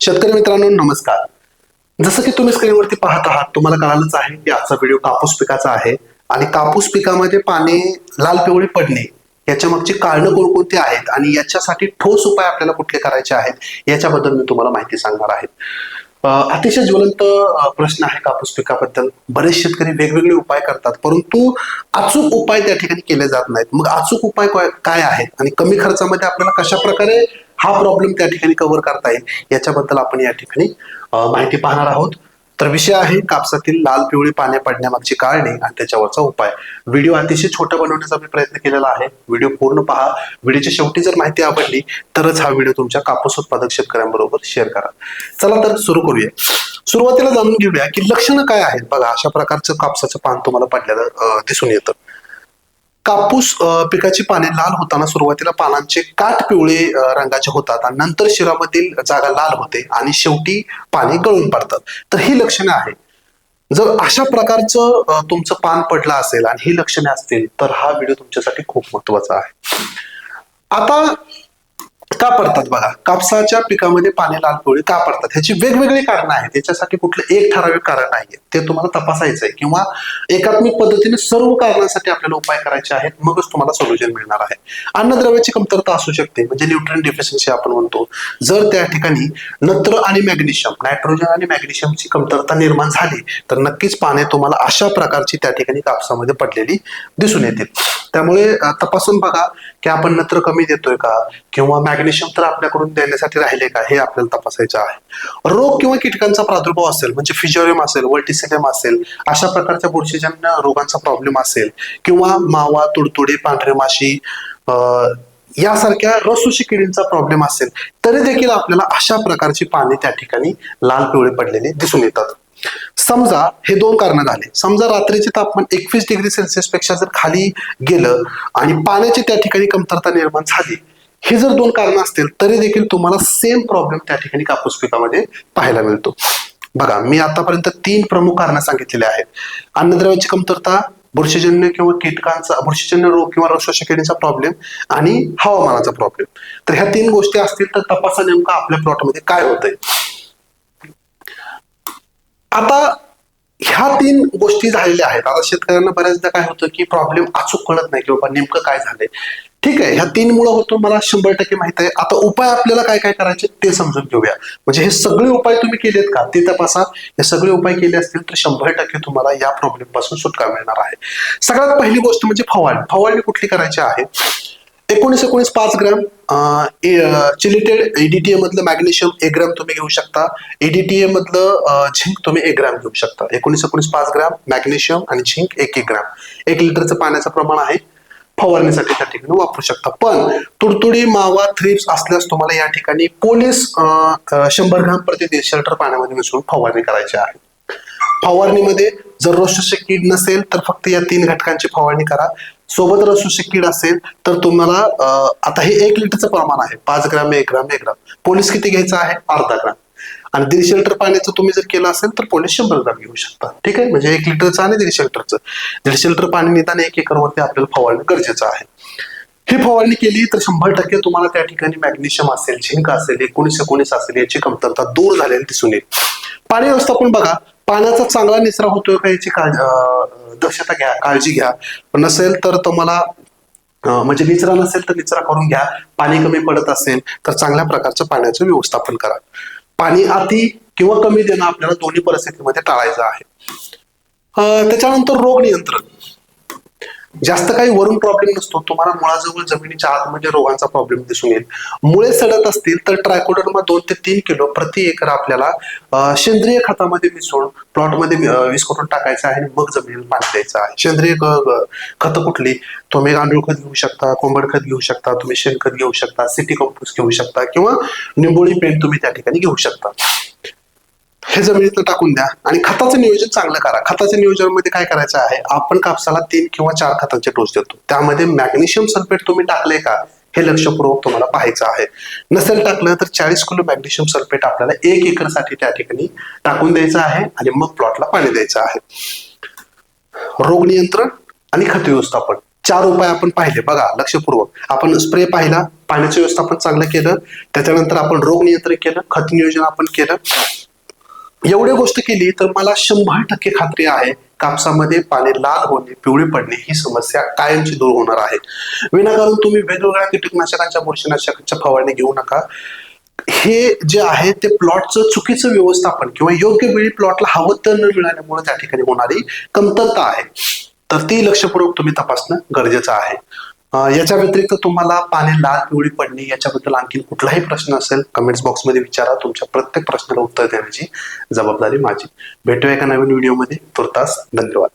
शेतकरी मित्रांनो नमस्कार. जसं की तुम्ही स्क्रीनवरती पाहत आहात तुम्हाला कळालंच आहे की आजचा व्हिडिओ कापूस पिकाचा आहे आणि कापूस पिकामध्ये पाने लाल पिवळे पडणे याच्या मागची कारणं कोणकोणती आहेत आणि याच्यासाठी ठोस उपाय आपल्याला कुठले करायचे आहेत याच्याबद्दल मी तुम्हाला माहिती सांगणार आहे. अतिशय ज्वलंत प्रश्न आहे कापूस पिकाबद्दल. बरेच शेतकरी वेगवेगळे उपाय करतात परंतु अचूक उपाय त्या ठिकाणी केले जात नाहीत. मग अचूक उपाय काय- काय आहेत आणि कमी खर्चामध्ये आपल्याला कशा प्रकारे हा प्रॉब्लेम त्या ठिकाणी कव्हर करता येईल. याच्याबद्दल आपण या ठिकाणी माहिती पाहणार आहोत. तर विषय आहे कापसातील लाल पिवळी पाने पडण्यामागची कारणे आणि त्याच्यावरचा उपाय. व्हिडिओ अतिशय छोटा बनवण्याचा मी प्रयत्न केलेला आहे. व्हिडिओ पूर्ण पहा. व्हिडिओच्या शेवटी जर माहिती आवडली तरच हा व्हिडिओ तुमच्या कापूस उत्पादक शेतकऱ्यांबरोबर शेअर करा. चला तर सुरू करूया. सुरुवातीला जाणून घेऊया की लक्षणं काय आहेत. बघा अशा प्रकारचं कापसाचं पान तुम्हाला पडलेलं दिसून येतं. कापूस पिकाची पाने लाल होताना सुरुवातीला पानांचे काट पिवळे रंगाचे होतात आणि नंतर शिरामधील जागा लाल होते आणि शेवटी पाने गळून पडतात. तर ही लक्षणे आहेत. जर अशा प्रकारचं तुमचं पान पडलं असेल आणि ही लक्षणे असतील तर हा व्हिडिओ तुमच्यासाठी खूप महत्त्वाचा आहे. आता का पडतात बघा. कापसाच्या पिकामध्ये पाने लाल पिवळी का पडतात ह्याची वेगवेगळी कारण आहेत. त्याच्यासाठी कुठलं एक ठराविक कारण आहे ते तुम्हाला तपासायचं आहे किंवा एकात्मिक पद्धतीने सर्व कारणांसाठी आपल्याला उपाय करायचे आहेत. मगच तुम्हाला सोल्युशन मिळणार आहे. अन्नद्रव्याची कमतरता असू शकते. म्हणजे न्यूट्रिन डिफिशियन्सी आपण म्हणतो. जर त्या ठिकाणी नत्र आणि मॅग्नेशियम नायट्रोजन आणि मॅग्नेशियमची कमतरता निर्माण झाली तर नक्कीच पाने तुम्हाला अशा प्रकारची त्या ठिकाणी कापसामध्ये पडलेली दिसून येतील. त्यामुळे तपासून बघा की आपण नत्र कमी देतोय का? किंवा मॅग्नेशियम तर आपल्याकडून देण्यासाठी राहिले का? हे आपल्याला तपासायचं आहे. रोग किंवा कीटकांचा प्रादुर्भाव असेल म्हणजे फिजोरियम असेल वर्टिसिलियम असेल अशा प्रकारच्या बुरशीजन्य रोगांचा प्रॉब्लेम असेल किंवा मावा तुडतुडे पांढरे माशी अं, यासारख्या रसुशी किडींचा प्रॉब्लेम असेल तरी देखील आपल्याला अशा प्रकारची पाने त्या ठिकाणी लाल पिवळे पडलेले दिसून येतात. समजा हे दोन कारण झाले. समजा रात्रीचे तापमान एकवीस डिग्री सेल्सिअसपेक्षा जर खाली गेलं आणि पाण्याची त्या ठिकाणी कमतरता निर्माण झाली हे जर दोन कारण असतील तरी देखील तुम्हाला सेम प्रॉब्लेम त्या ठिकाणी कापूस पिकामध्ये पाहायला मिळतो. बघा मी आतापर्यंत तीन प्रमुख कारणं सांगितलेले आहेत. अन्नद्रव्याची कमतरता बुरशीजन्य किंवा कीटकांचा बुरशीजन्य रोग किंवा रसोशी प्रॉब्लेम आणि हवामानाचा प्रॉब्लेम तर ह्या तीन गोष्टी असतील तर तपासा नेमका आपल्या प्लॉटमध्ये काय होतंय. आता ह्या तीन गोष्टी झालेल्या आहेत. आता शेतकऱ्यांना बऱ्याचदा काय होतं की प्रॉब्लेम अचूक कळत नाही की बाबा नेमकं काय झालंय. ठीक आहे ह्या तीन मुळे होतो मला शंभर टक्के माहीत आहे. आता उपाय आपल्याला काय काय करायचे ते समजून घेऊया. म्हणजे हे सगळे उपाय तुम्ही केलेत का? ते तपासा. हे सगळे उपाय केले असतील तर शंभर टक्के तुम्हाला या प्रॉब्लेमपासून सुटका मिळणार आहे. सगळ्यात पहिली गोष्ट म्हणजे फवारणी. फवारणी कुठली करायची आहे? एकोणीस एकोणीस पाच ग्रॅम चिलिटेड एडीटीए मधलं मॅग्नेशियम एक ग्रॅम तुम्ही घेऊ शकता. एडीटीए मधलं झिंक तुम्ही एक ग्रॅम घेऊ शकता. एकोणीस एकोणीस पाच ग्रॅम मॅग्नेशियम आणि झिंक एक एक ग्रॅम. एक लिटरचं पाण्याचं प्रमाण आहे. फवारणीसाठी त्या ठिकाणी वापरू शकता. पण तुडतुडी मावा थ्रिप्स असल्यास तुम्हाला या ठिकाणी पोलीस शंभर ग्राम प्रति दीडशे लिटर पाण्यामध्ये मिसळून फवारणी करायची आहे. फवारणीमध्ये जर रसोषक कीड नसेल तर फक्त या तीन घटकांची फवारणी करा. सोबत रसोषक कीड असेल तर तुम्हाला आता हे एक लिटरचं प्रमाण आहे. पाच ग्राम एक ग्राम एक ग्राम. पोलीस किती घ्यायचा आहे? अर्धा ग्राम. आणि दीडशे लिटर पाण्याचं तुम्ही जर केलं असेल तर पोलीस शंभर ग्राम घेऊ शकता. ठीक आहे? म्हणजे एक लिटरचं आणि दीडशे लिटरचं दीडशे लिटर पाणी निदान एक एकरवरती आपल्याला फवारणं गरजेचं आहे. ही फवारणी केली तर शंभर टक्के तुम्हाला त्या ठिकाणी मॅग्नेशियम असेल झिंक असेल एकोणीस एकोणीस असेल याची कमतरता दूर झालेली दिसून येईल. पाणी व्यवस्थापन बघा पाण्याचा चांगला निचरा होतोय का याची काळजी दक्षता घ्या काळजी घ्या. नसेल तर तुम्हाला म्हणजे निचरा नसेल तर निचरा करून घ्या. पाणी कमी पडत असेल तर चांगल्या प्रकारचं पाण्याचं व्यवस्थापन करा. पाणी अति किंवा कमी देणं आपल्याला दोन्ही परिस्थितीमध्ये टाळायचं आहे. त्याच्यानंतर रोग नियंत्रण. जास्त काही वरून प्रॉब्लेम नसतो. तुम्हाला मुळाजवळ जमिनीच्या आतमध्ये म्हणजे रोगांचा प्रॉब्लेम दिसून येईल. मुळे सडत असतील तर ट्रायकोडर्मा दोन ते तीन किलो प्रति एकर आपल्याला सेंद्रिय खतामध्ये मिसळून प्लॉटमध्ये विस्कटून टाकायचं आहे आणि मग जमिनीला पाणी द्यायचं आहे. सेंद्रिय खत कुठली? तुम्ही गांडूळ खत घेऊ शकता कोंबड खत घेऊ शकता तुम्ही शेणखत घेऊ शकता सिटी कंपोस्ट घेऊ शकता किंवा निंबोळी पेंट तुम्ही त्या ठिकाणी घेऊ शकता. हे जमिनीतनं टाकून द्या. आणि खताचं नियोजन चांगलं करा. खताच्या नियोजनामध्ये काय करायचं आहे? आपण कापसाला तीन किंवा चार खतांचे डोस देतो. त्यामध्ये मॅग्नेशियम सल्फेट तुम्ही टाकले का? हे लक्षपूर्वक तुम्हाला पाहायचं आहे. नसेल टाकलं तर चाळीस किलो मॅग्नेशियम सल्फेट आपल्याला एक एकरसाठी त्या ठिकाणी टाकून द्यायचं आहे आणि मग प्लॉटला पाणी द्यायचं आहे. रोग नियंत्रण आणि खत व्यवस्थापन. चार उपाय आपण पाहिले बघा लक्षपूर्वक. आपण स्प्रे पाहिला पाण्याचं व्यवस्थापन चांगलं केलं. त्याच्यानंतर आपण रोग नियंत्रण केलं खत नियोजन आपण केलं. एवढी गोष्ट केली तर मला शंभर टक्के खात्री आहे कापसामध्ये पाने लाल होणे पिवळे पडणे ही समस्या कायमची दूर होणार आहे. विनाकारण तुम्ही वेगवेगळ्या कीटकनाशकांच्या बुरशीनाशकांच्या फवारणी घेऊ नका. हे जे आहे ते प्लॉटचं चुकीचं व्यवस्थापन किंवा योग्य वेळी प्लॉटला हवं तर न मिळाल्यामुळे त्या ठिकाणी होणारी कमतरता आहे. तर ती लक्षपूर्वक तुम्ही तपासणं गरजेचं आहे. याच्या व्यतिरिक्त तुम्हाला पाणी लाल पिवळी पडणे याच्याबद्दल आणखी कुठलाही प्रश्न असेल कमेंट्स बॉक्समध्ये विचारा. तुमच्या प्रत्येक प्रश्नाला उत्तर देण्याची जबाबदारी माझी. भेटूया एका नवीन व्हिडिओमध्ये तुर्तास धन्यवाद.